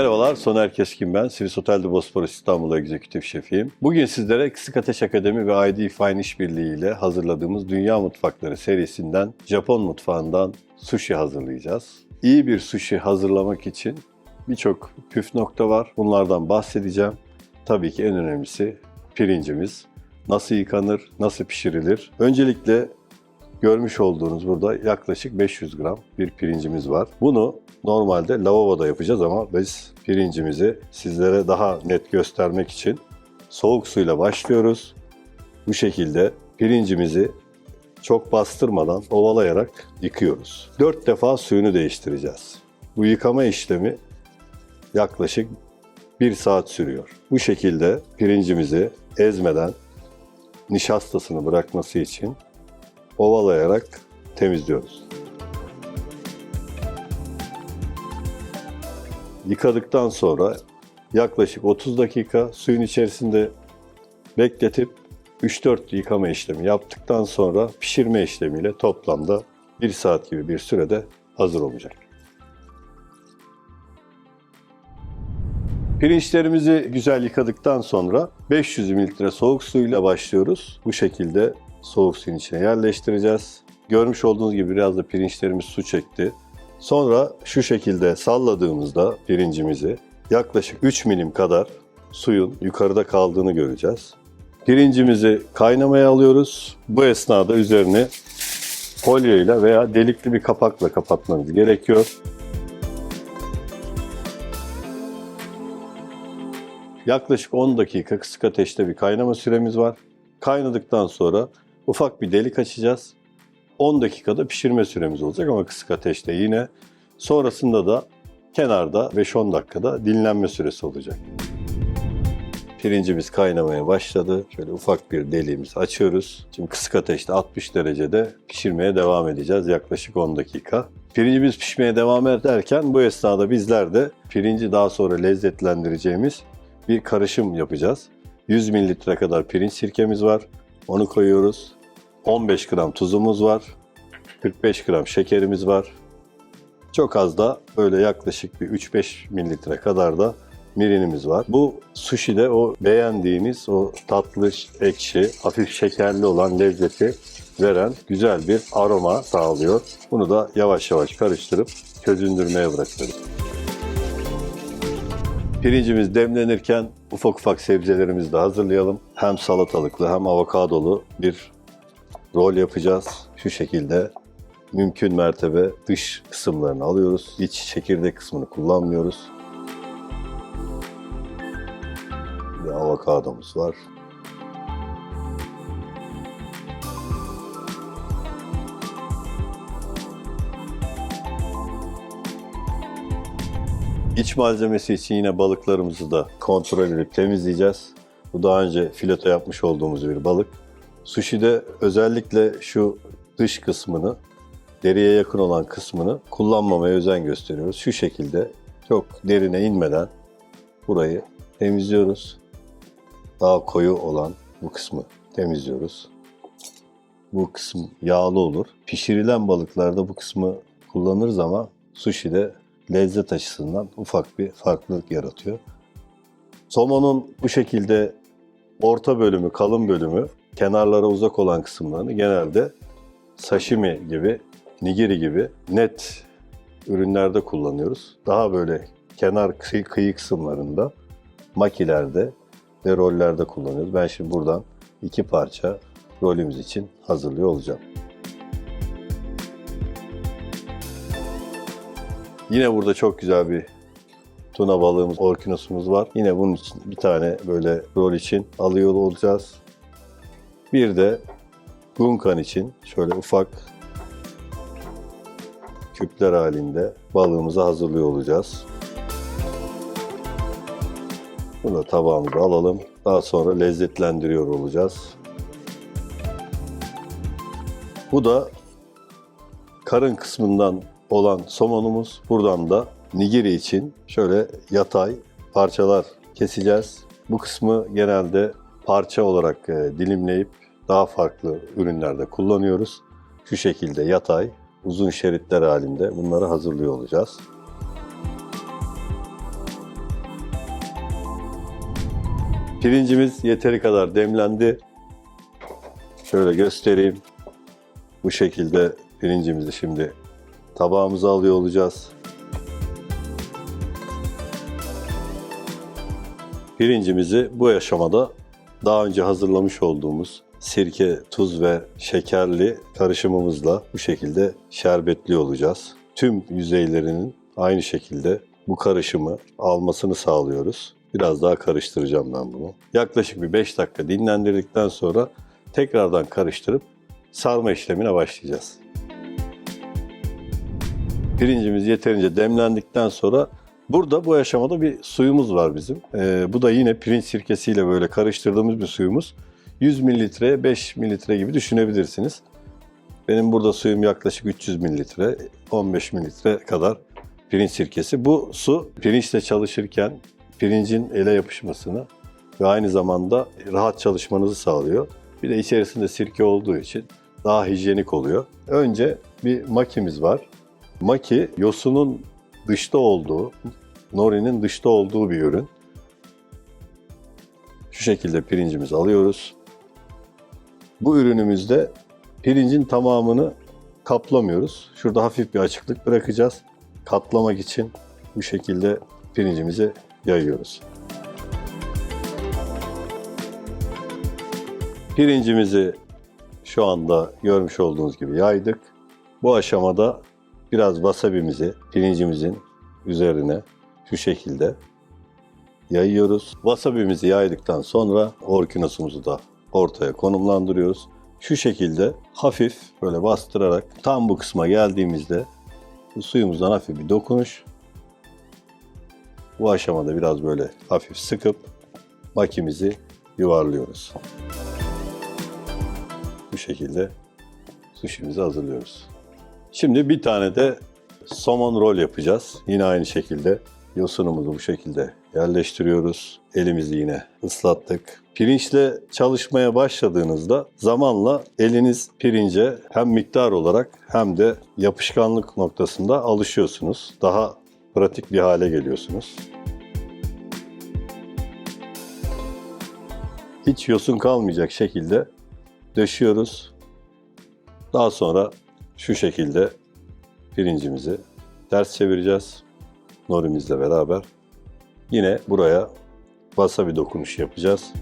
Merhabalar, Soner Keskin ben. Sivis Otel'de Bosporus İstanbul Egzekütif Şefiyim. Bugün sizlere Kısık Ateş Akademi ve ID Fine İşbirliği ile hazırladığımız Dünya Mutfakları serisinden Japon mutfağından sushi hazırlayacağız. İyi bir sushi hazırlamak için birçok püf nokta var. Bunlardan bahsedeceğim. Tabii ki en önemlisi pirincimiz. Nasıl yıkanır, nasıl pişirilir? Öncelikle Görmüş olduğunuz burada yaklaşık 500 gram bir pirincimiz var. Bunu normalde lavaboda yapacağız ama biz pirincimizi sizlere daha net göstermek için soğuk suyla başlıyoruz. Bu şekilde pirincimizi çok bastırmadan ovalayarak yıkıyoruz. 4 defa suyunu değiştireceğiz. Bu yıkama işlemi yaklaşık 1 saat sürüyor. Bu şekilde pirincimizi ezmeden nişastasını bırakması için ovalayarak temizliyoruz. Yıkadıktan sonra yaklaşık 30 dakika suyun içerisinde bekletip 3-4 yıkama işlemi yaptıktan sonra pişirme işlemiyle toplamda 1 saat gibi bir sürede hazır olacak. Pirinçlerimizi güzel yıkadıktan sonra 500 mililitre soğuk suyla başlıyoruz. Bu şekilde soğuk suyun içine yerleştireceğiz. Görmüş olduğunuz gibi biraz da pirinçlerimiz su çekti. Sonra şu şekilde salladığımızda pirincimizi yaklaşık 3 milim kadar suyun yukarıda kaldığını göreceğiz. Pirincimizi kaynamaya alıyoruz. Bu esnada üzerini folyoyla veya delikli bir kapakla kapatmanız gerekiyor. Yaklaşık 10 dakika kısık ateşte bir kaynama süremiz var. Kaynadıktan sonra ufak bir delik açacağız. 10 dakikada pişirme süremiz olacak ama kısık ateşte yine. Sonrasında da kenarda 5-10 dakikada dinlenme süresi olacak. Pirincimiz kaynamaya başladı. Şöyle ufak bir deliğimizi açıyoruz. Şimdi kısık ateşte 60 derecede pişirmeye devam edeceğiz yaklaşık 10 dakika. Pirincimiz pişmeye devam ederken bu esnada bizler de pirinci daha sonra lezzetlendireceğimiz bir karışım yapacağız. 100 mililitre kadar pirinç sirkemiz var. Onu koyuyoruz. 15 gram tuzumuz var. 45 gram şekerimiz var. Çok az da böyle yaklaşık bir 3-5 mililitre kadar da mirinimiz var. Bu sushi'de o beğendiğiniz o tatlı, ekşi, hafif şekerli olan lezzeti veren güzel bir aroma sağlıyor. Bunu da yavaş yavaş karıştırıp çözündürmeye bırakıyoruz. Pirincimiz demlenirken ufak ufak sebzelerimizi de hazırlayalım. Hem salatalıklı hem avokadolu bir rol yapacağız. Şu şekilde mümkün mertebe dış kısımlarını alıyoruz. İç çekirdek kısmını kullanmıyoruz. Bir avokadomuz var. İç malzemesi için yine balıklarımızı da kontrol edip temizleyeceğiz. Bu daha önce fileto yapmış olduğumuz bir balık. Sushi'de özellikle şu dış kısmını, deriye yakın olan kısmını kullanmamaya özen gösteriyoruz. Şu şekilde çok derine inmeden burayı temizliyoruz. Daha koyu olan bu kısmı temizliyoruz. Bu kısım yağlı olur. Pişirilen balıklarda bu kısmı kullanırız ama sushi'de lezzet açısından ufak bir farklılık yaratıyor. Somonun bu şekilde orta bölümü, kalın bölümü, kenarlara uzak olan kısımlarını genelde sashimi gibi, nigiri gibi net ürünlerde kullanıyoruz. Daha böyle kenar kıyı, kıyı kısımlarında, makilerde ve rollerde kullanıyoruz. Ben şimdi buradan iki parça rolümüz için hazırlıyor olacağım. Yine burada çok güzel bir tuna balığımız, orkinosumuz var. Yine bunun için bir tane böyle rol için alıyor olacağız. Bir de gunkan için şöyle ufak küpler halinde balığımızı hazırlıyor olacağız. Bunu da tabağımıza alalım. Daha sonra lezzetlendiriyor olacağız. Bu da karın kısmından olan somonumuz. Buradan da nigiri için şöyle yatay parçalar keseceğiz. Bu kısmı genelde parça olarak e, dilimleyip daha farklı ürünlerde kullanıyoruz. Şu şekilde yatay, uzun şeritler halinde bunları hazırlıyor olacağız. Pirincimiz yeteri kadar demlendi. Şöyle göstereyim. Bu şekilde pirincimizi şimdi tabağımıza alıyor olacağız. Pirincimizi bu aşamada daha önce hazırlamış olduğumuz sirke, tuz ve şekerli karışımımızla bu şekilde şerbetli olacağız. Tüm yüzeylerinin aynı şekilde bu karışımı almasını sağlıyoruz. Biraz daha karıştıracağım ben bunu. Yaklaşık bir 5 dakika dinlendirdikten sonra tekrardan karıştırıp sarma işlemine başlayacağız. Pirincimiz yeterince demlendikten sonra burada bu aşamada bir suyumuz var bizim. Ee, bu da yine pirinç sirkesiyle böyle karıştırdığımız bir suyumuz. 100 mililitreye 5 mililitre gibi düşünebilirsiniz. Benim burada suyum yaklaşık 300 mililitre, 15 mililitre kadar pirinç sirkesi. Bu su pirinçle çalışırken pirincin ele yapışmasını ve aynı zamanda rahat çalışmanızı sağlıyor. Bir de içerisinde sirke olduğu için daha hijyenik oluyor. Önce bir makimiz var. Maki yosunun dışta olduğu, norinin dışta olduğu bir ürün. Şu şekilde pirincimizi alıyoruz. Bu ürünümüzde pirincin tamamını kaplamıyoruz. Şurada hafif bir açıklık bırakacağız. Katlamak için bu şekilde pirincimizi yayıyoruz. Pirincimizi şu anda görmüş olduğunuz gibi yaydık. Bu aşamada biraz wasabimizi pirincimizin üzerine şu şekilde yayıyoruz. Wasabimizi yaydıktan sonra orkinosumuzu da ortaya konumlandırıyoruz. Şu şekilde hafif böyle bastırarak tam bu kısma geldiğimizde suyumuzdan hafif bir dokunuş. Bu aşamada biraz böyle hafif sıkıp makimizi yuvarlıyoruz. Bu şekilde suşimizi hazırlıyoruz. Şimdi bir tane de somon rol yapacağız. Yine aynı şekilde yosunumuzu bu şekilde yerleştiriyoruz. Elimizi yine ıslattık. Pirinçle çalışmaya başladığınızda zamanla eliniz pirince hem miktar olarak hem de yapışkanlık noktasında alışıyorsunuz. Daha pratik bir hale geliyorsunuz. Hiç yosun kalmayacak şekilde döşüyoruz. Daha sonra şu şekilde pirincimizi ters çevireceğiz. Norimizle beraber. Yine buraya wasabi dokunuş yapacağız.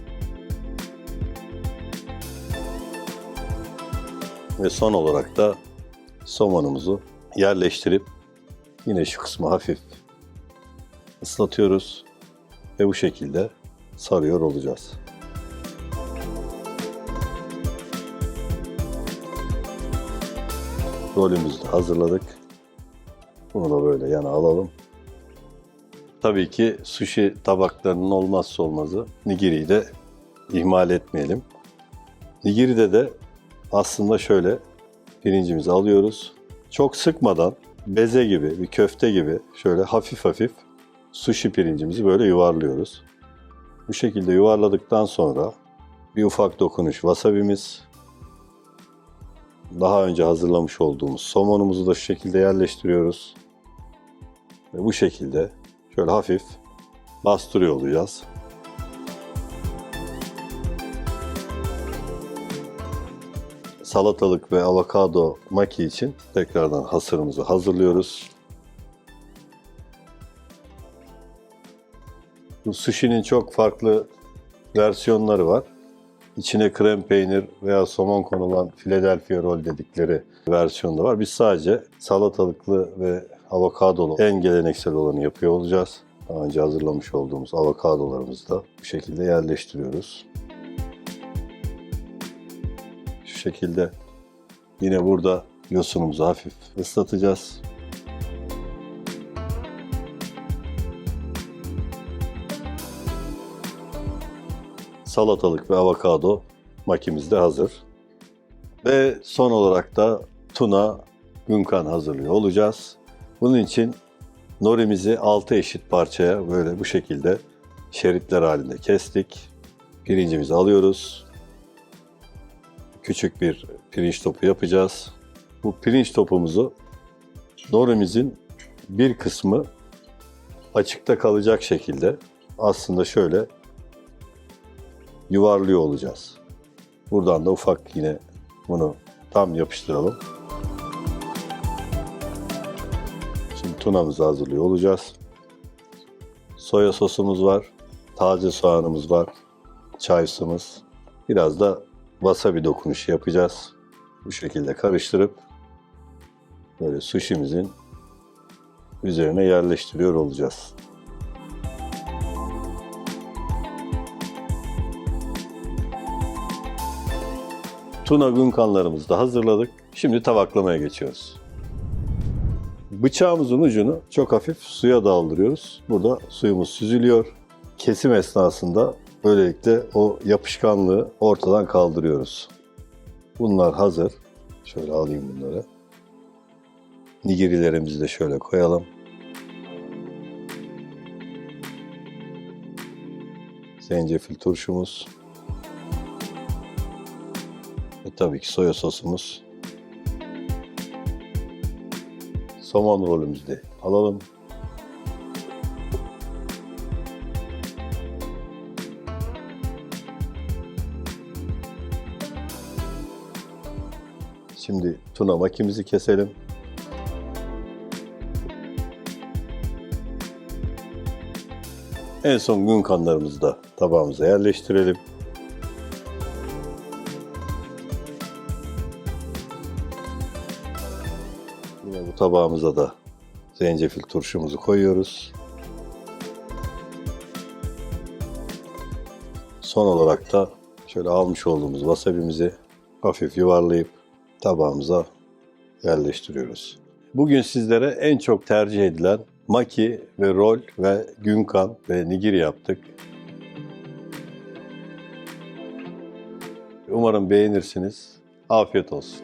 Ve son olarak da somonumuzu yerleştirip yine şu kısmı hafif ıslatıyoruz ve bu şekilde sarıyor olacağız. Rolümüzü hazırladık. Bunu da böyle yana alalım. Tabii ki sushi tabaklarının olmazsa olmazı nigiriyi de ihmal etmeyelim. Nigiri'de de aslında şöyle pirincimizi alıyoruz. Çok sıkmadan beze gibi, bir köfte gibi şöyle hafif hafif sushi pirincimizi böyle yuvarlıyoruz. Bu şekilde yuvarladıktan sonra bir ufak dokunuş wasabimiz, daha önce hazırlamış olduğumuz somonumuzu da şu şekilde yerleştiriyoruz. Ve bu şekilde şöyle hafif bastırıyor olacağız. Salatalık ve avokado maki için tekrardan hasırımızı hazırlıyoruz. Bu sushi'nin çok farklı versiyonları var. İçine krem peynir veya somon konulan Philadelphia roll dedikleri versiyonda var. Biz sadece salatalıklı ve avokadolu en geleneksel olanı yapıyor olacağız. Daha önce hazırlamış olduğumuz avokadolarımızı da bu şekilde yerleştiriyoruz. Şu şekilde yine burada yosunumuzu hafif ıslatacağız. Salatalık ve avokado makimiz de hazır. Ve son olarak da tuna günkan hazırlıyor olacağız. Bunun için norimizi 6 eşit parçaya böyle bu şekilde şeritler halinde kestik. Pirincimizi alıyoruz. Küçük bir pirinç topu yapacağız. Bu pirinç topumuzu norimizin bir kısmı açıkta kalacak şekilde aslında şöyle yuvarlıyor olacağız. Buradan da ufak yine bunu tam yapıştıralım. Şimdi tunamızı hazırlıyor olacağız. Soya sosumuz var. Taze soğanımız var. Çaysımız. Biraz da wasabi dokunuşu yapacağız. Bu şekilde karıştırıp böyle sushi'mizin üzerine yerleştiriyor olacağız. Tuna günkanlarımızı da hazırladık. Şimdi tabaklamaya geçiyoruz. Bıçağımızın ucunu çok hafif suya daldırıyoruz. Burada suyumuz süzülüyor. Kesim esnasında böylelikle o yapışkanlığı ortadan kaldırıyoruz. Bunlar hazır. Şöyle alayım bunları. Nigirilerimizi de şöyle koyalım. Zencefil turşumuz. Ve tabii ki soya sosumuz. Somon rolümüzü de alalım. Şimdi tuna makimizi keselim. En son gün kanlarımızı da tabağımıza yerleştirelim. Tabağımıza da zencefil turşumuzu koyuyoruz. Son olarak da şöyle almış olduğumuz wasabimizi hafif yuvarlayıp tabağımıza yerleştiriyoruz. Bugün sizlere en çok tercih edilen maki ve rol ve günkan ve nigiri yaptık. Umarım beğenirsiniz. Afiyet olsun.